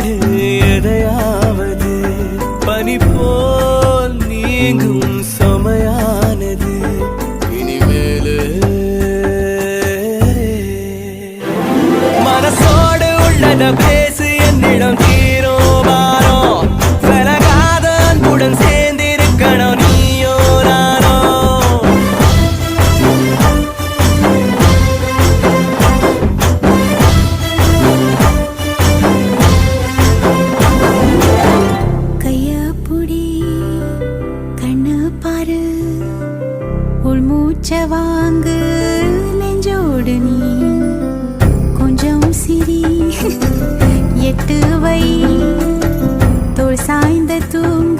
பாடு எதையாவது. பனி போல் நீங்கும் சுமையானது. இனிமேலு மனசோடு உள்ளத பேசு என்னிடம் உள்மூச்ச வாங்கு நெஞ்சோடு நீ. கொஞ்சம் சிரி எட்டு வை. தோல் சாய்ந்த தூங்க